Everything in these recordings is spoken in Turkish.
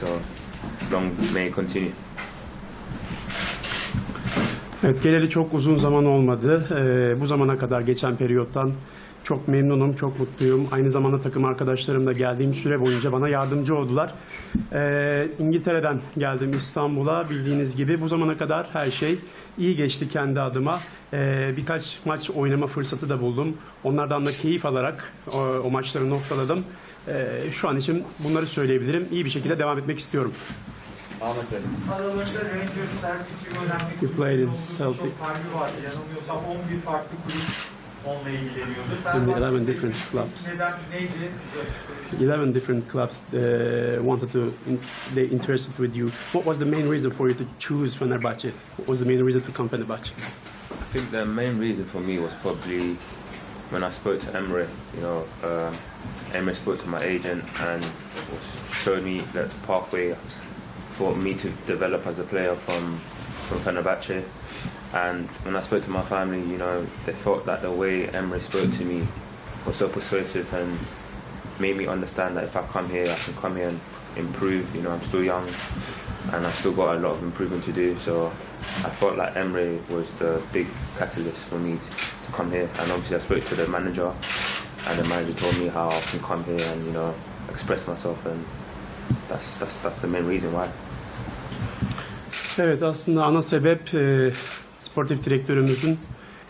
So long may continue. Evet, geleli çok uzun zaman olmadı. Ee, bu zamana kadar geçen periyottan çok memnunum, çok mutluyum. Aynı zamanda takım arkadaşlarım da geldiğim süre boyunca bana yardımcı oldular. Ee, İngiltere'den geldim İstanbul'a. Bildiğiniz gibi bu zamana kadar her şey iyi geçti kendi adıma. Ee, birkaç maç oynama fırsatı da buldum. Onlardan da keyif alarak o, o maçları noktaladım. Ee, şu an için bunları söyleyebilirim. İyi bir şekilde devam etmek istiyorum. Aralarında Rangers, Celtic önemli You played in kulüplerin olduğu Celtic. birçok kalbi vardı. Yanılmıyorsam 11 farklı kulüp onunla ilgileniyordu. Bahsettiğin 11 different clubs. Neden neydi? 11 different clubs uh, wanted to they interested with you what was the main reason for you to choose Fenerbahce what was the main reason to come Fenerbahce I think the main reason for me was probably when I spoke to Emre. You know, um, Emre spoke to my agent and showed me the pathway for me to develop as a player from from Fenerbahce. And when I spoke to my family, you know, they felt that the way Emre spoke to me was so persuasive and made me understand that if I come here, I can come here and improve. You know, I'm still young and I've still got a lot of improvement to do. So I felt like Emre was the big catalyst for me to come here. And obviously, I spoke to the manager, and the manager told me how I can come here and you know express myself, and that's that's that's the main reason why. Evet aslında ana sebep e, sportif direktörümüzün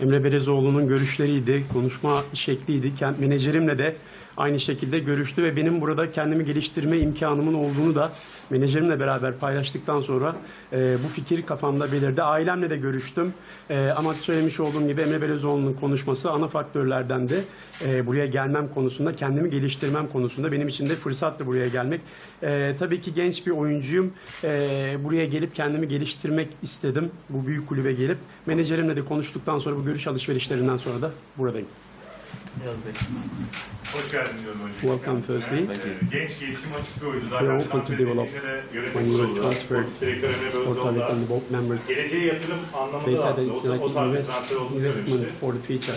Emre Berezoğlu'nun görüşleriydi, konuşma şekliydi. Kent menajerimle de aynı şekilde görüştü ve benim burada kendimi geliştirme imkanımın olduğunu da menajerimle beraber paylaştıktan sonra e, bu fikir kafamda belirdi. Ailemle de görüştüm E, ama söylemiş olduğum gibi Emre Berezoğlu'nun konuşması ana faktörlerden de e, buraya gelmem konusunda, kendimi geliştirmem konusunda benim için de fırsattı buraya gelmek. E, tabii ki genç bir oyuncuyum. E, buraya gelip kendimi geliştirmek istedim. Bu büyük kulübe gelip. Menajerimle de konuştuktan sonra bu görüş alışverişlerinden sonra da buradayım. Hoş geldin diyorum öncelikle. Welcome firstly. Ee, Genç gelişim açık bir oyuncu. We Zaten are open to develop. When you were transferred, sportif direktör Emre Sport Bozdoğlu Talent da and the board members, geleceğe yatırım anlamında they da said that it's like invest, investment for the future.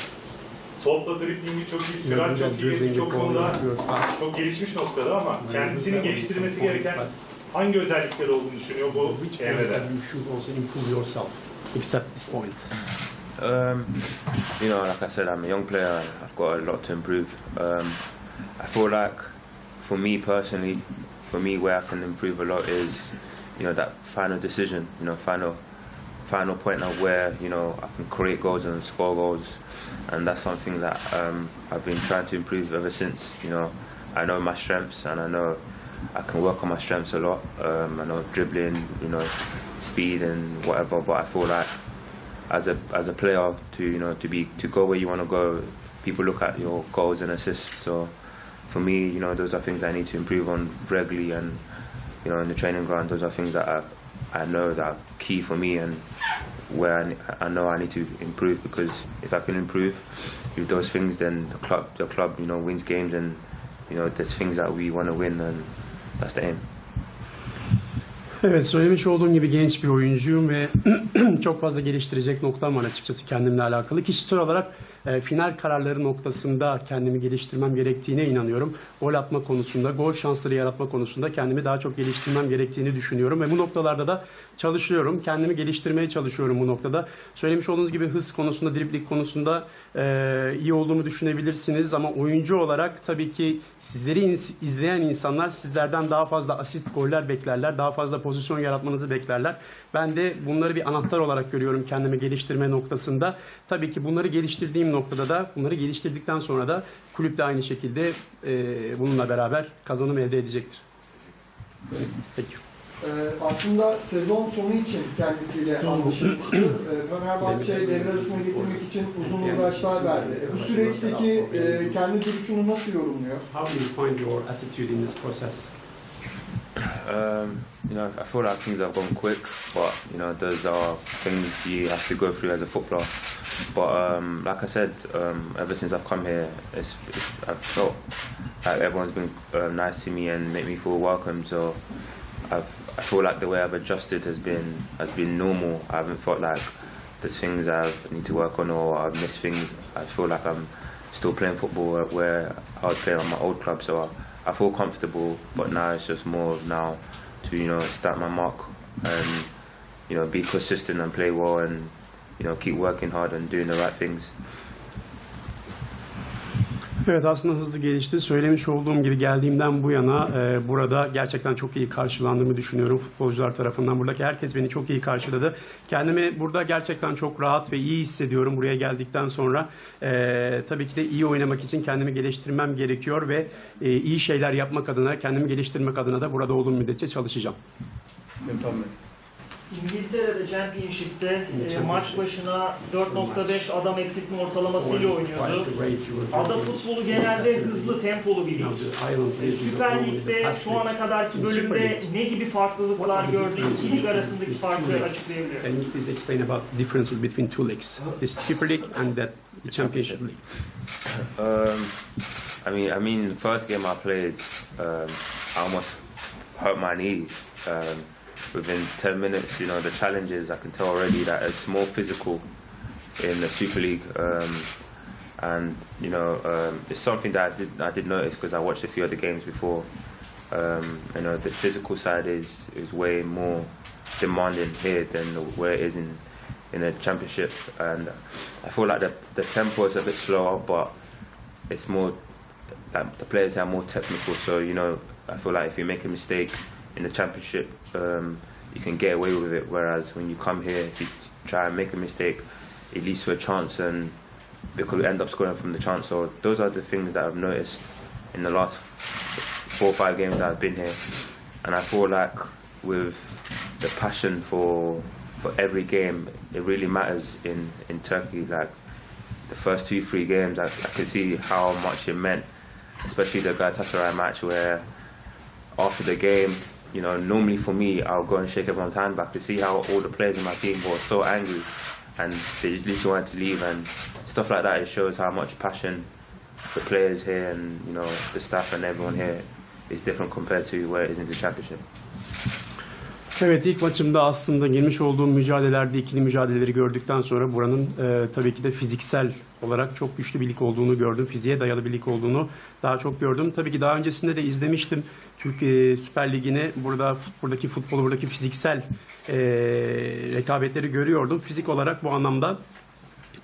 Topla driblingi çok iyi, sürat çok iyi, ball, konuda çok gelişmiş noktada ama kendisinin geliştirmesi gereken hangi özellikleri olduğunu düşünüyor bu Which points Emre'de? that you should also improve yourself, except these points? Um, you know, like I said, I'm a young player. I've got a lot to improve. Um, I feel like, for me personally, for me, where I can improve a lot is, you know, that final decision. You know, final, final point of where you know I can create goals and score goals, and that's something that um, I've been trying to improve ever since. You know, I know my strengths, and I know I can work on my strengths a lot. Um, I know dribbling, you know, speed and whatever. But I feel like as a as a player to you know to be to go where you want to go. People look at your goals and assists. So for me, you know, those are things I need to improve on regularly, and you know, in the training ground, those are things that I, I know that are key for me and where I, I know I need to improve because if I can improve with those things, then the club the club you know wins games and you know there's things that we want to win and that's the aim. Evet söylemiş olduğum gibi genç bir oyuncuyum ve çok fazla geliştirecek noktam var açıkçası kendimle alakalı. Kişisel olarak e, final kararları noktasında kendimi geliştirmem gerektiğine inanıyorum. Gol atma konusunda, gol şansları yaratma konusunda kendimi daha çok geliştirmem gerektiğini düşünüyorum ve bu noktalarda da çalışıyorum. Kendimi geliştirmeye çalışıyorum bu noktada. Söylemiş olduğunuz gibi hız konusunda, dribling konusunda e, iyi olduğumu düşünebilirsiniz ama oyuncu olarak tabii ki sizleri izleyen insanlar sizlerden daha fazla asist goller beklerler, daha fazla pozisyon yaratmanızı beklerler. Ben de bunları bir anahtar olarak görüyorum kendimi geliştirme noktasında. Tabii ki bunları geliştirdiğim noktada da, bunları geliştirdikten sonra da kulüp de aynı şekilde e, bununla beraber kazanım elde edecektir. Peki. Ee, aslında sezon sonu için kendisiyle anlaşılmıştı. Ee, Fenerbahçe devre arasına getirmek için uzun uğraşlar verdi. Bu süreçteki e, kendi duruşunu nasıl yorumluyor? How do you find your attitude in this process? Um, you know, I feel like things have gone quick, but you know, those are things you have to go through as a footballer. But um, like I said, um, ever since I've come here, it's, it's, I've felt like everyone's been uh, nice to me and make me feel welcome. So I've, I feel like the way I've adjusted has been has been normal. I haven't felt like there's things I need to work on or I've missed things. I feel like I'm still playing football where- where I was playing on my old club. So I, I feel comfortable, but now it's just more of now to you know stamp my mark and you know be consistent and play well and you know keep working hard and doing the right things. Evet aslında hızlı gelişti. Söylemiş olduğum gibi geldiğimden bu yana e, burada gerçekten çok iyi karşılandığımı düşünüyorum futbolcular tarafından. Buradaki herkes beni çok iyi karşıladı. Kendimi burada gerçekten çok rahat ve iyi hissediyorum buraya geldikten sonra. E, tabii ki de iyi oynamak için kendimi geliştirmem gerekiyor ve e, iyi şeyler yapmak adına, kendimi geliştirmek adına da burada olduğum müddetçe çalışacağım. İngiltere'de Championship'te e, Championship. maç başına 4.5 adam eksiltme ortalamasıyla oynuyordu. Ada futbolu genelde hızlı, tempolu bir lig. E, Süper Lig'de şu ana kadarki bölümde ne gibi farklılıklar gördük? İki lig arasındaki farkı açıklayabilir. Can you please explain about differences between two leagues, this Super League and that the Championship League? Um, I mean, I mean, the first game I played, um, I almost hurt my knee. Um, within 10 minutes, you know, the challenges, I can tell already that it's more physical in the Super League. Um, and, you know, um, it's something that I did, I did notice because I watched a few other games before. Um, you know, the physical side is, is way more demanding here than where it is in, in the Championship. And I feel like the, the tempo is a bit slower, but it's more like the players are more technical. So you know, I feel like if you make a mistake in the championship, um, you can get away with it. Whereas when you come here, if you try and make a mistake, it leads to a chance, and they could end up scoring from the chance. So those are the things that I've noticed in the last four or five games that I've been here, and I feel like with the passion for for every game, it really matters in in Turkey. Like the first two, three games, I, I could see how much it meant, especially the Galatasaray match where after the game, you know, normally for me, I'll go and shake everyone's hand, back to see how all the players in my team were so angry and they just literally wanted to leave and stuff like that. It shows how much passion the players here and, you know, the staff and everyone here is different compared to where it is in the championship. Evet ilk maçımda aslında girmiş olduğum mücadelelerde ikili mücadeleleri gördükten sonra buranın e, tabii ki de fiziksel olarak çok güçlü bir lig olduğunu gördüm. Fiziğe dayalı bir lig olduğunu daha çok gördüm. Tabii ki daha öncesinde de izlemiştim Türkiye Süper Ligi'ni. Burada buradaki futbolu, buradaki fiziksel e, rekabetleri görüyordum. Fizik olarak bu anlamda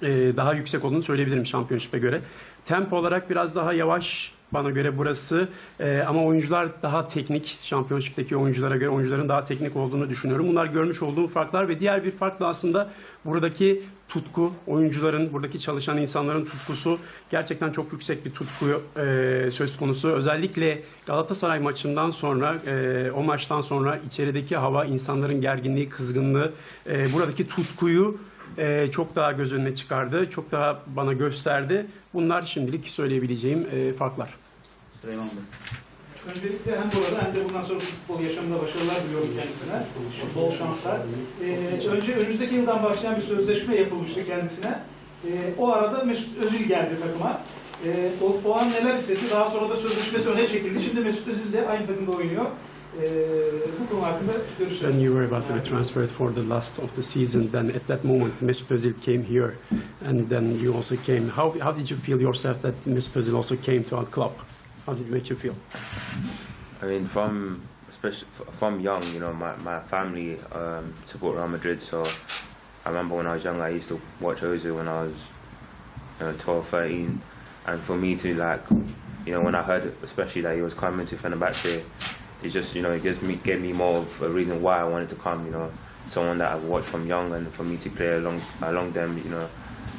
e, daha yüksek olduğunu söyleyebilirim şampiyonşipe göre. Tempo olarak biraz daha yavaş bana göre burası E, ama oyuncular daha teknik. Şampiyonşipteki oyunculara göre oyuncuların daha teknik olduğunu düşünüyorum. Bunlar görmüş olduğum farklar ve diğer bir fark da aslında buradaki tutku, oyuncuların, buradaki çalışan insanların tutkusu gerçekten çok yüksek bir tutku e, söz konusu. Özellikle Galatasaray maçından sonra, e, o maçtan sonra içerideki hava, insanların gerginliği, kızgınlığı, e, buradaki tutkuyu e, çok daha göz önüne çıkardı, çok daha bana gösterdi. Bunlar şimdilik söyleyebileceğim e, farklar. Süleyman Bey. Öncelikle hem burada hem de bundan sonra futbol yaşamında başarılar diliyorum kendisine. Bol şanslar. Ee, önce önümüzdeki yıldan başlayan bir sözleşme yapılmıştı kendisine. Ee, o arada Mesut Özil geldi takıma. Ee, o, o an neler hissetti? Daha sonra da sözleşmesi öne çekildi. Şimdi Mesut Özil de aynı takımda oynuyor. When you were about to be transferred for the last of the season, then at that moment Mesut Özil came here, and then you also came. How how did you feel yourself that Mesut Özil also came to our club? How did it make you feel? I mean, from especially from young, you know, my, my family um, support Real Madrid. So I remember when I was young, I used to watch Ozil when I was you know, 12, 13. And for me to like, you know, when I heard especially that he was coming to Fenerbahce, it just, you know, it gives me gave me more of a reason why I wanted to come. You know, someone that I've watched from young, and for me to play along along them, you know,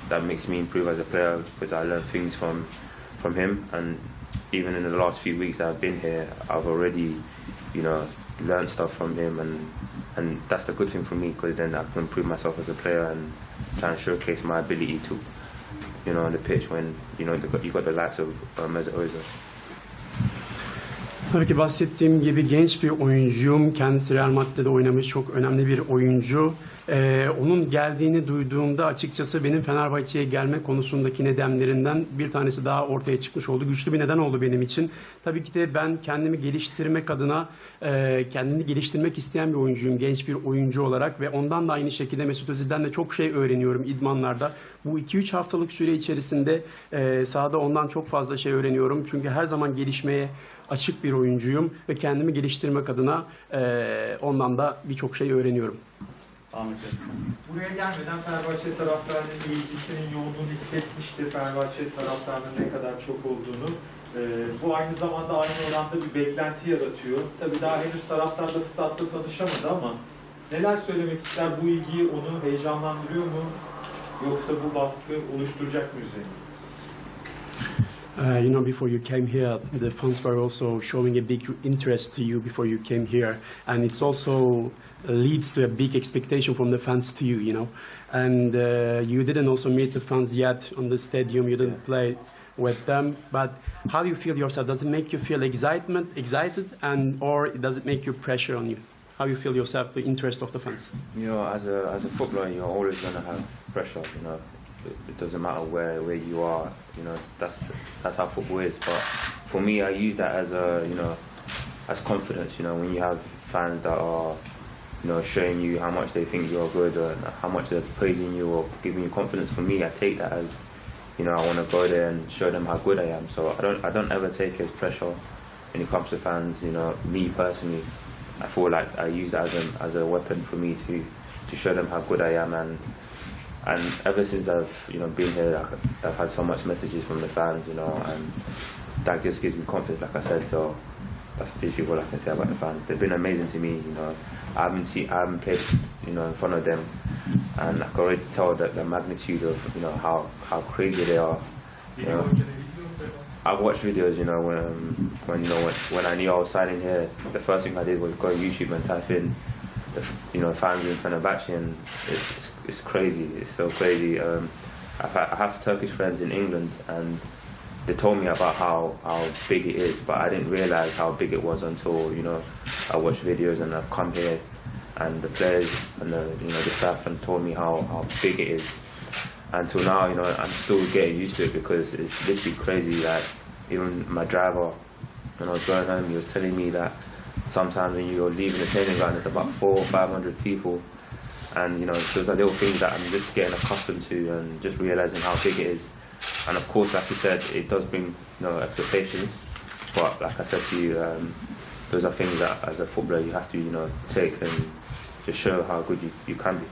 that makes me improve as a player because I learn things from from him. And even in the last few weeks that I've been here, I've already, you know, learned stuff from him, and and that's the good thing for me because then I can improve myself as a player and try and showcase my ability to, you know, on the pitch when you know you got the likes of uh, Mesut Ozil. Tabii ki bahsettiğim gibi genç bir oyuncuyum. Kendisi Real Madrid'de oynamış çok önemli bir oyuncu. Ee, onun geldiğini duyduğumda açıkçası benim Fenerbahçe'ye gelme konusundaki nedenlerinden bir tanesi daha ortaya çıkmış oldu. Güçlü bir neden oldu benim için. Tabii ki de ben kendimi geliştirmek adına e, kendini geliştirmek isteyen bir oyuncuyum. Genç bir oyuncu olarak ve ondan da aynı şekilde Mesut Özil'den de çok şey öğreniyorum idmanlarda. Bu 2-3 haftalık süre içerisinde e, sahada ondan çok fazla şey öğreniyorum. Çünkü her zaman gelişmeye açık bir oyuncuyum ve kendimi geliştirmek adına e, ondan da birçok şey öğreniyorum. Buraya gelmeden Fenerbahçe taraftarının ilgisinin yoğunluğunu hissetmişti. Fenerbahçe taraftarının ne kadar çok olduğunu. Ee, bu aynı zamanda aynı oranda bir beklenti yaratıyor. Tabii daha henüz taraftarla statta tanışamadı ama neler söylemek ister? Bu ilgi onu heyecanlandırıyor mu? Yoksa bu baskı oluşturacak mı üzerine? Uh, you know, before you came here, the fans were also showing a big interest to you before you came here, and it's also leads to a big expectation from the fans to you, you know. And uh, you didn't also meet the fans yet on the stadium. You didn't play with them, but how do you feel yourself? Does it make you feel excitement, excited, and or does it make you pressure on you? How you feel yourself, the interest of the fans? You know, as a as a footballer, you're always going to have pressure. You know, it, doesn't matter where where you are. You know, that's that's how football is. But for me, I use that as a you know, as confidence. You know, when you have fans that are you know showing you how much they think you're good or how much they're praising you or giving you confidence. For me, I take that as you know, I want to go there and show them how good I am. So I don't I don't ever take it as pressure when it comes to fans. You know, me personally. I feel like I use that as a, as a weapon for me to, to show them how good I am and and ever since I've you know been here I've, I've had so much messages from the fans you know and that just gives me confidence like I said so that's literally all I can say about the fans. They've been amazing to me you know. I haven't seen I haven't played you know in front of them. And I can already tell that the magnitude of you know how, how crazy they are you know. I've watched videos, you know, when when you know when, when I knew I was signing here, the first thing I did was go on YouTube and type in, the, you know, fans in Fenerbahce, and it's, it's crazy. It's so crazy. Um, ha- I have Turkish friends in England, and they told me about how how big it is, but I didn't realize how big it was until you know I watched videos and I've come here, and the players and the you know the staff and told me how how big it is until now, you know, I'm still getting used to it because it's literally crazy. Like even my driver, when I was going home, he was telling me that sometimes when you're leaving the training ground, it's about four or five hundred people, and you know, so those are little things that I'm just getting accustomed to and just realizing how big it is. And of course, like you said, it does bring you know expectations, but like I said to you, um, those are things that as a footballer you have to you know take and just show how good you, you can be.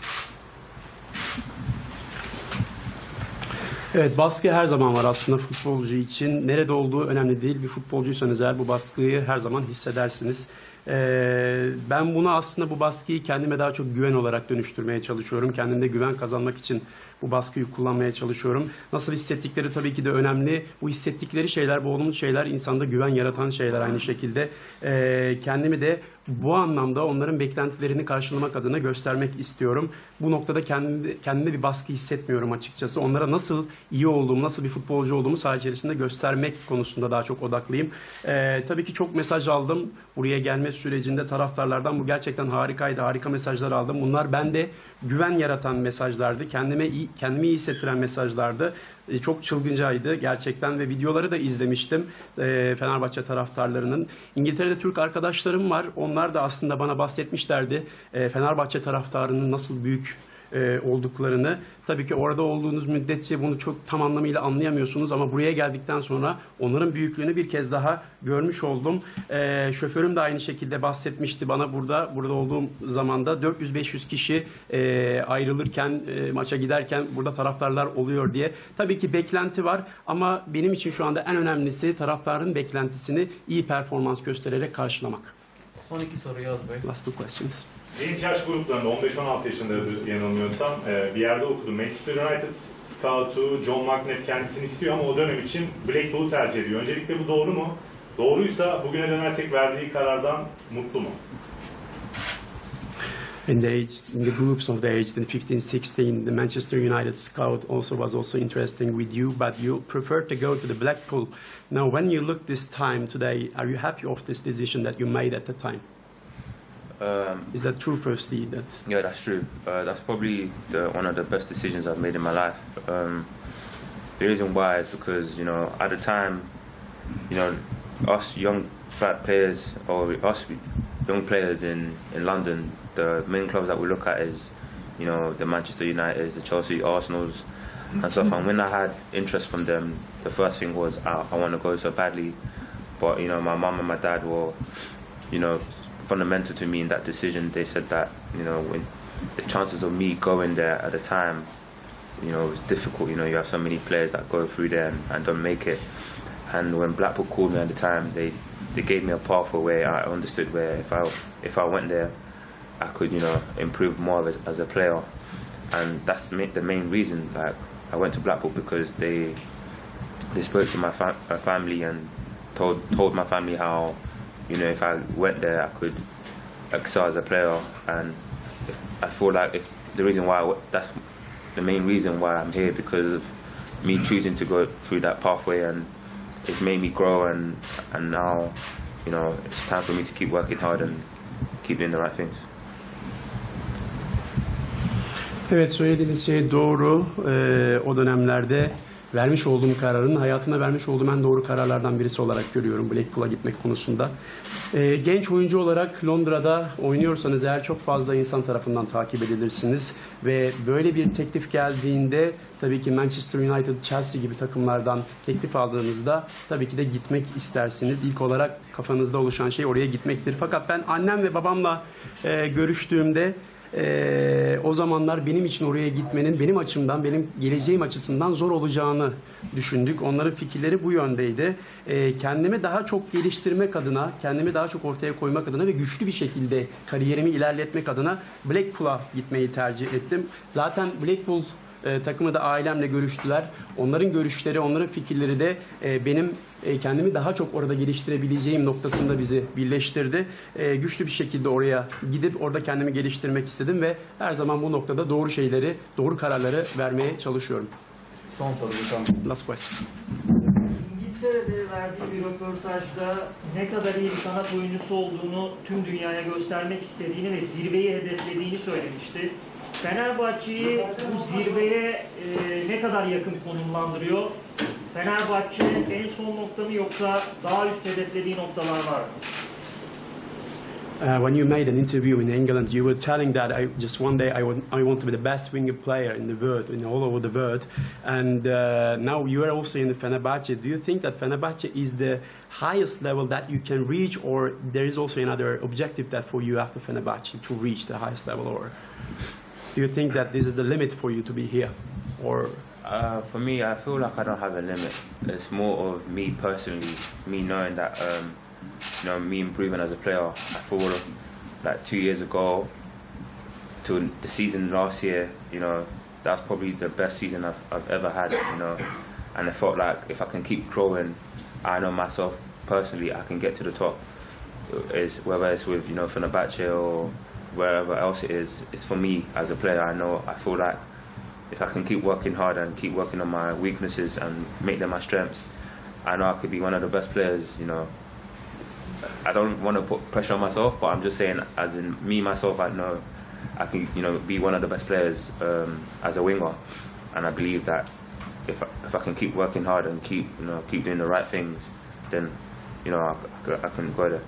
Evet baskı her zaman var aslında futbolcu için. Nerede olduğu önemli değil. Bir futbolcuysanız eğer bu baskıyı her zaman hissedersiniz. Ee, ben bunu aslında bu baskıyı kendime daha çok güven olarak dönüştürmeye çalışıyorum. Kendimde güven kazanmak için bu baskıyı kullanmaya çalışıyorum. Nasıl hissettikleri tabii ki de önemli. Bu hissettikleri şeyler, bu olumlu şeyler insanda güven yaratan şeyler aynı şekilde. Ee, kendimi de bu anlamda onların beklentilerini karşılamak adına göstermek istiyorum. Bu noktada kendimde, kendimde bir baskı hissetmiyorum açıkçası. Onlara nasıl iyi olduğumu, nasıl bir futbolcu olduğumu saha içerisinde göstermek konusunda daha çok odaklıyım. Ee, tabii ki çok mesaj aldım. Buraya gelme sürecinde taraftarlardan bu gerçekten harikaydı. Harika mesajlar aldım. Bunlar bende güven yaratan mesajlardı. Kendime iyi, kendimi iyi hissettiren mesajlardı. E, çok çılgıncaydı gerçekten ve videoları da izlemiştim e, Fenerbahçe taraftarlarının. İngiltere'de Türk arkadaşlarım var. Onlar da aslında bana bahsetmişlerdi e, Fenerbahçe taraftarının nasıl büyük e, olduklarını. Tabii ki orada olduğunuz müddetçe bunu çok tam anlamıyla anlayamıyorsunuz ama buraya geldikten sonra onların büyüklüğünü bir kez daha görmüş oldum. E, şoförüm de aynı şekilde bahsetmişti bana burada burada olduğum zamanda 400-500 kişi e, ayrılırken e, maça giderken burada taraftarlar oluyor diye. Tabii ki beklenti var ama benim için şu anda en önemlisi taraftarın beklentisini iyi performans göstererek karşılamak. Son iki soru Yaz Bey. Last two questions. Genç yaş gruplarında 15-16 yaşında yanılmıyorsam e, bir yerde okudum. Manchester United scout'u John McNabb kendisini istiyor ama o dönem için Blackpool'u tercih ediyor. Öncelikle bu doğru mu? Doğruysa bugüne dönersek verdiği karardan mutlu mu? in the age, in the groups of the age, in 15, 16, the Manchester United scout also was also interesting with you, but you preferred to go to the Blackpool. Now, when you look this time today, are you happy of this decision that you made at the time? Um, Is that true, firstly? That Yeah, that's true. Uh, that's probably the, one of the best decisions I've made in my life. Um, the reason why is because you know at the time, you know, us young fat players or us young players in, in London, the main clubs that we look at is, you know, the Manchester Uniteds, the Chelsea, Arsenals, and stuff. And when I had interest from them, the first thing was I, I want to go so badly. But you know, my mum and my dad were, you know, fundamental to me in that decision. They said that you know when the chances of me going there at the time, you know, it was difficult. You know, you have so many players that go through there and, and don't make it. And when Blackpool called me at the time, they they gave me a pathway where I understood where if I if I went there, I could you know improve more as, as a player. And that's the main, reason. Like I went to Blackpool because they they spoke to my, my family and told told my family how you know if I went there I could excel as a player and I feel like if the reason why I that's the main reason why I'm here because of me choosing to go through that pathway and it's made me grow and and now you know it's time for me to keep working hard and keep doing the right things. Evet söylediğiniz şey doğru. Ee, o dönemlerde vermiş olduğum kararın hayatına vermiş olduğum en doğru kararlardan birisi olarak görüyorum Blackpool'a gitmek konusunda. Ee, genç oyuncu olarak Londra'da oynuyorsanız eğer çok fazla insan tarafından takip edilirsiniz ve böyle bir teklif geldiğinde tabii ki Manchester United, Chelsea gibi takımlardan teklif aldığınızda tabii ki de gitmek istersiniz. İlk olarak kafanızda oluşan şey oraya gitmektir. Fakat ben annem ve babamla e, görüştüğümde ee, o zamanlar benim için oraya gitmenin benim açımdan, benim geleceğim açısından zor olacağını düşündük. Onların fikirleri bu yöndeydi. Ee, kendimi daha çok geliştirmek adına, kendimi daha çok ortaya koymak adına ve güçlü bir şekilde kariyerimi ilerletmek adına Blackpool'a gitmeyi tercih ettim. Zaten Blackpool e, takımı da ailemle görüştüler. Onların görüşleri, onların fikirleri de e, benim e, kendimi daha çok orada geliştirebileceğim noktasında bizi birleştirdi. E, güçlü bir şekilde oraya gidip orada kendimi geliştirmek istedim ve her zaman bu noktada doğru şeyleri, doğru kararları vermeye çalışıyorum. Son soru. Last question. İngiltere'de verdiği bir röportajda ne kadar iyi bir kanat oyuncusu olduğunu tüm dünyaya göstermek istediğini ve zirveyi hedeflediğini söylemişti. Fenerbahçe'yi bu zirveye e, ne kadar yakın konumlandırıyor? Fenerbahçe en son nokta mı yoksa daha üst hedeflediği noktalar var mı? Uh, when you made an interview in England, you were telling that I just one day I want, I want to be the best winger player in the world, in all over the world. And uh, now you are also in the Fenerbahce. Do you think that Fenerbahce is the highest level that you can reach, or there is also another objective that for you after Fenerbahce to reach the highest level, or do you think that this is the limit for you to be here, or Uh, for me, I feel like I don't have a limit. It's more of me personally, me knowing that, um, you know, me improving as a player. I thought like two years ago to the season last year, you know, that's probably the best season I've, I've ever had, you know. And I felt like if I can keep growing, I know myself personally, I can get to the top. Is whether it's with you know Fenerbahce or wherever else it is, it's for me as a player. I know I feel like if I can keep working hard and keep working on my weaknesses and make them my strengths, I know I could be one of the best players. You know, I don't want to put pressure on myself, but I'm just saying, as in me myself, I know I can, you know, be one of the best players um, as a winger, and I believe that if I, if I can keep working hard and keep, you know, keep doing the right things, then, you know, I, I can go there.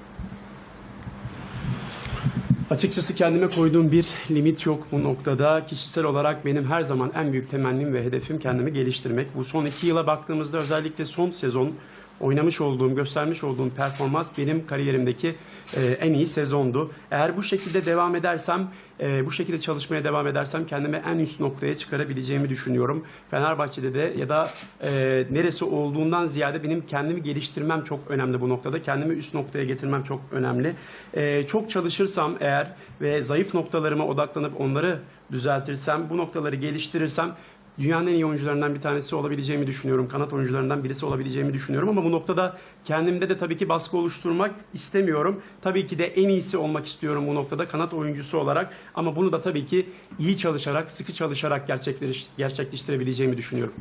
Açıkçası kendime koyduğum bir limit yok bu noktada. Kişisel olarak benim her zaman en büyük temennim ve hedefim kendimi geliştirmek. Bu son iki yıla baktığımızda özellikle son sezon oynamış olduğum, göstermiş olduğum performans benim kariyerimdeki e, en iyi sezondu. Eğer bu şekilde devam edersem, e, bu şekilde çalışmaya devam edersem kendimi en üst noktaya çıkarabileceğimi düşünüyorum. Fenerbahçe'de de ya da e, neresi olduğundan ziyade benim kendimi geliştirmem çok önemli bu noktada. Kendimi üst noktaya getirmem çok önemli. E, çok çalışırsam eğer ve zayıf noktalarıma odaklanıp onları düzeltirsem, bu noktaları geliştirirsem dünyanın en iyi oyuncularından bir tanesi olabileceğimi düşünüyorum. Kanat oyuncularından birisi olabileceğimi düşünüyorum ama bu noktada kendimde de tabii ki baskı oluşturmak istemiyorum. Tabii ki de en iyisi olmak istiyorum bu noktada kanat oyuncusu olarak ama bunu da tabii ki iyi çalışarak, sıkı çalışarak gerçekleş- gerçekleştirebileceğimi düşünüyorum.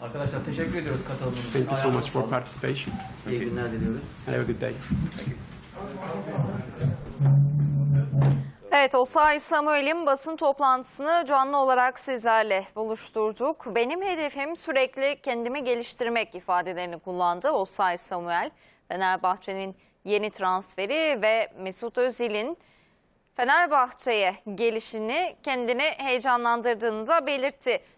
Arkadaşlar teşekkür ediyoruz katıldığınız için. Thank you so much for participation. İyi günler diliyoruz. Have a good day. Evet, Osay Samuel'in basın toplantısını canlı olarak sizlerle buluşturduk. Benim hedefim sürekli kendimi geliştirmek ifadelerini kullandı Osay Samuel. Fenerbahçe'nin yeni transferi ve Mesut Özil'in Fenerbahçe'ye gelişini kendini heyecanlandırdığını da belirtti.